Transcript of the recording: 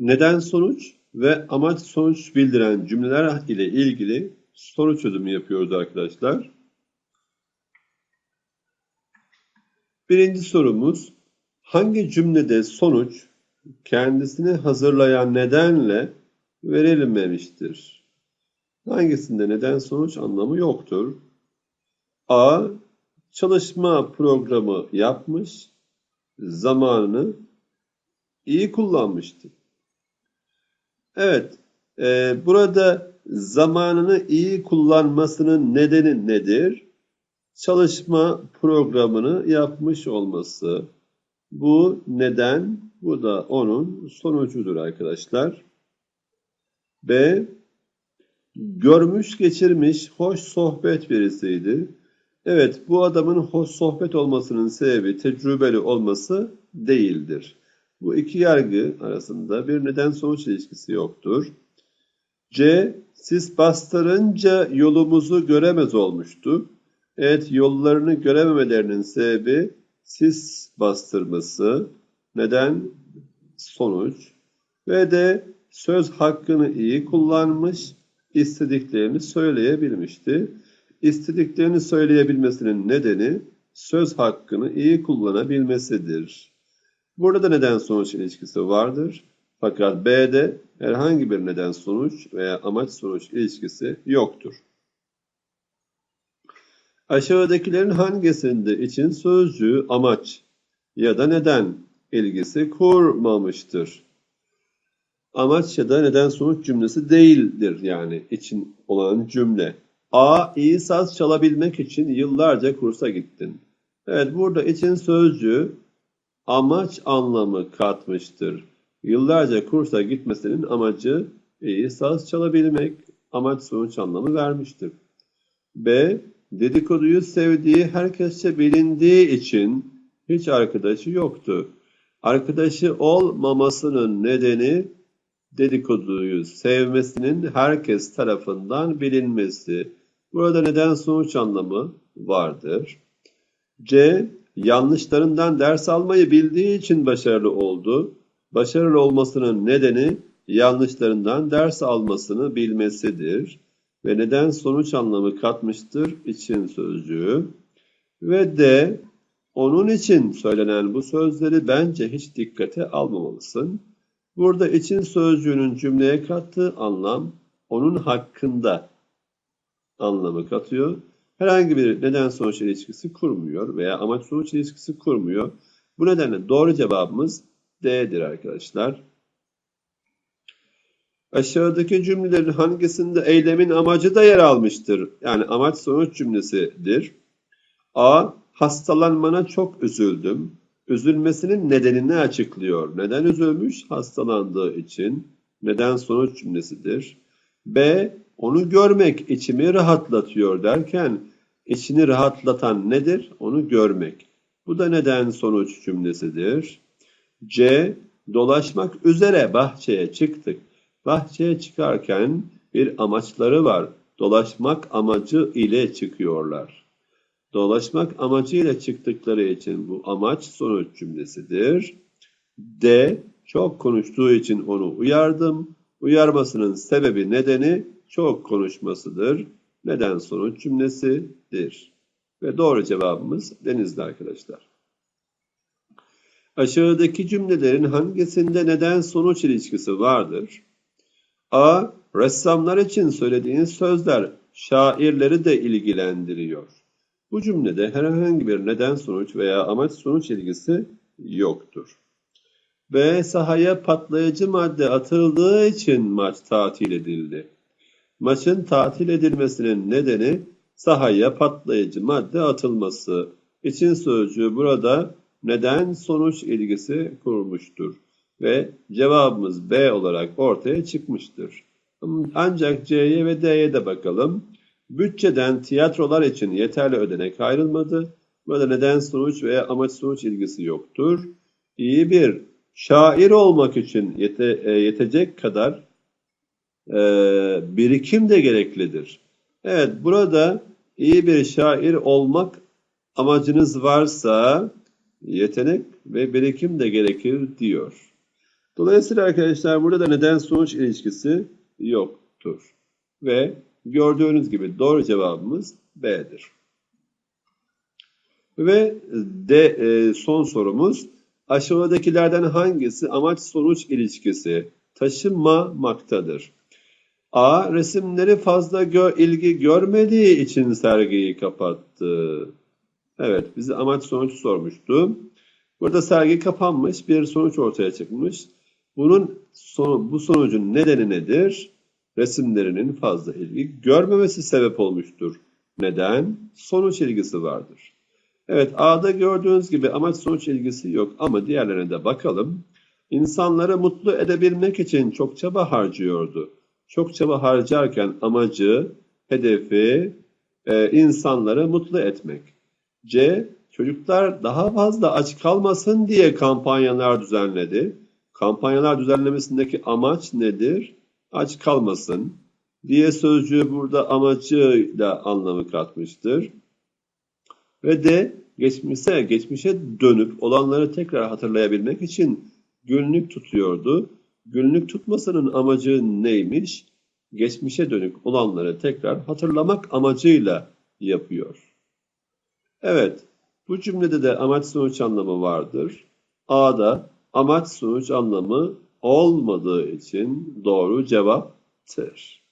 neden sonuç ve amaç sonuç bildiren cümleler ile ilgili soru çözümü yapıyoruz arkadaşlar. Birinci sorumuz hangi cümlede sonuç kendisini hazırlayan nedenle verilmemiştir? Hangisinde neden sonuç anlamı yoktur? A. Çalışma programı yapmış, zamanını iyi kullanmıştır. Evet, e, burada zamanını iyi kullanmasının nedeni nedir? Çalışma programını yapmış olması. Bu neden, bu da onun sonucudur arkadaşlar. B. Görmüş geçirmiş hoş sohbet birisiydi. Evet, bu adamın hoş sohbet olmasının sebebi tecrübeli olması değildir. Bu iki yargı arasında bir neden-sonuç ilişkisi yoktur. C. Sis bastırınca yolumuzu göremez olmuştu. Evet, yollarını görememelerinin sebebi sis bastırması. Neden? Sonuç. Ve de söz hakkını iyi kullanmış, istediklerini söyleyebilmişti. İstediklerini söyleyebilmesinin nedeni söz hakkını iyi kullanabilmesidir. Burada da neden sonuç ilişkisi vardır. Fakat B'de herhangi bir neden sonuç veya amaç sonuç ilişkisi yoktur. Aşağıdakilerin hangisinde için sözcüğü amaç ya da neden ilgisi kurmamıştır? Amaç ya da neden sonuç cümlesi değildir yani için olan cümle. A. iyi saz çalabilmek için yıllarca kursa gittin. Evet burada için sözcüğü amaç anlamı katmıştır. Yıllarca kursa gitmesinin amacı iyi saz çalabilmek, amaç sonuç anlamı vermiştir. B. Dedikoduyu sevdiği herkesçe bilindiği için hiç arkadaşı yoktu. Arkadaşı olmamasının nedeni dedikoduyu sevmesinin herkes tarafından bilinmesi. Burada neden sonuç anlamı vardır. C. Yanlışlarından ders almayı bildiği için başarılı oldu. Başarılı olmasının nedeni yanlışlarından ders almasını bilmesidir. Ve neden sonuç anlamı katmıştır için sözcüğü. Ve de onun için söylenen bu sözleri bence hiç dikkate almamalısın. Burada için sözcüğünün cümleye kattığı anlam onun hakkında anlamı katıyor. Herhangi bir neden sonuç ilişkisi kurmuyor veya amaç sonuç ilişkisi kurmuyor. Bu nedenle doğru cevabımız D'dir arkadaşlar. Aşağıdaki cümlelerin hangisinde eylemin amacı da yer almıştır? Yani amaç sonuç cümlesidir. A. Hastalanmana çok üzüldüm. Üzülmesinin nedenini açıklıyor. Neden üzülmüş? Hastalandığı için. Neden sonuç cümlesidir. B. Onu görmek içimi rahatlatıyor derken içini rahatlatan nedir? Onu görmek. Bu da neden sonuç cümlesidir. C. Dolaşmak üzere bahçeye çıktık. Bahçeye çıkarken bir amaçları var. Dolaşmak amacı ile çıkıyorlar. Dolaşmak amacıyla çıktıkları için bu amaç sonuç cümlesidir. D. Çok konuştuğu için onu uyardım. Uyarmasının sebebi nedeni çok konuşmasıdır. Neden sonuç cümlesidir. Ve doğru cevabımız denizli arkadaşlar. Aşağıdaki cümlelerin hangisinde neden sonuç ilişkisi vardır? A. Ressamlar için söylediğiniz sözler şairleri de ilgilendiriyor. Bu cümlede herhangi bir neden sonuç veya amaç sonuç ilgisi yoktur. B. Sahaya patlayıcı madde atıldığı için maç tatil edildi. Maçın tatil edilmesinin nedeni sahaya patlayıcı madde atılması. İçin sözcüğü burada neden sonuç ilgisi kurmuştur ve cevabımız B olarak ortaya çıkmıştır. Ancak C'ye ve D'ye de bakalım. Bütçeden tiyatrolar için yeterli ödenek ayrılmadı. Burada neden sonuç veya amaç sonuç ilgisi yoktur. İyi bir şair olmak için yete, e, yetecek kadar e, birikim de gereklidir. Evet burada iyi bir şair olmak amacınız varsa yetenek ve birikim de gerekir diyor. Dolayısıyla arkadaşlar burada da neden sonuç ilişkisi yoktur. Ve gördüğünüz gibi doğru cevabımız B'dir. Ve de e, son sorumuz aşağıdakilerden hangisi amaç sonuç ilişkisi taşımamaktadır? A. Resimleri fazla gö ilgi görmediği için sergiyi kapattı. Evet, bize amaç sonuç sormuştu. Burada sergi kapanmış, bir sonuç ortaya çıkmış. Bunun sonu, bu sonucun nedeni nedir? Resimlerinin fazla ilgi görmemesi sebep olmuştur. Neden? Sonuç ilgisi vardır. Evet, A'da gördüğünüz gibi amaç sonuç ilgisi yok ama diğerlerine de bakalım. İnsanları mutlu edebilmek için çok çaba harcıyordu. Çok çaba harcarken amacı, hedefi e, insanları mutlu etmek. C. Çocuklar daha fazla aç kalmasın diye kampanyalar düzenledi. Kampanyalar düzenlemesindeki amaç nedir? Aç kalmasın. Diye sözcüğü burada amacıyla anlamı katmıştır. Ve de geçmişe, geçmişe dönüp olanları tekrar hatırlayabilmek için günlük tutuyordu. Günlük tutmasının amacı neymiş? Geçmişe dönük olanları tekrar hatırlamak amacıyla yapıyor. Evet, bu cümlede de amaç sonuç anlamı vardır. A'da amaç sonuç anlamı olmadığı için doğru cevaptır.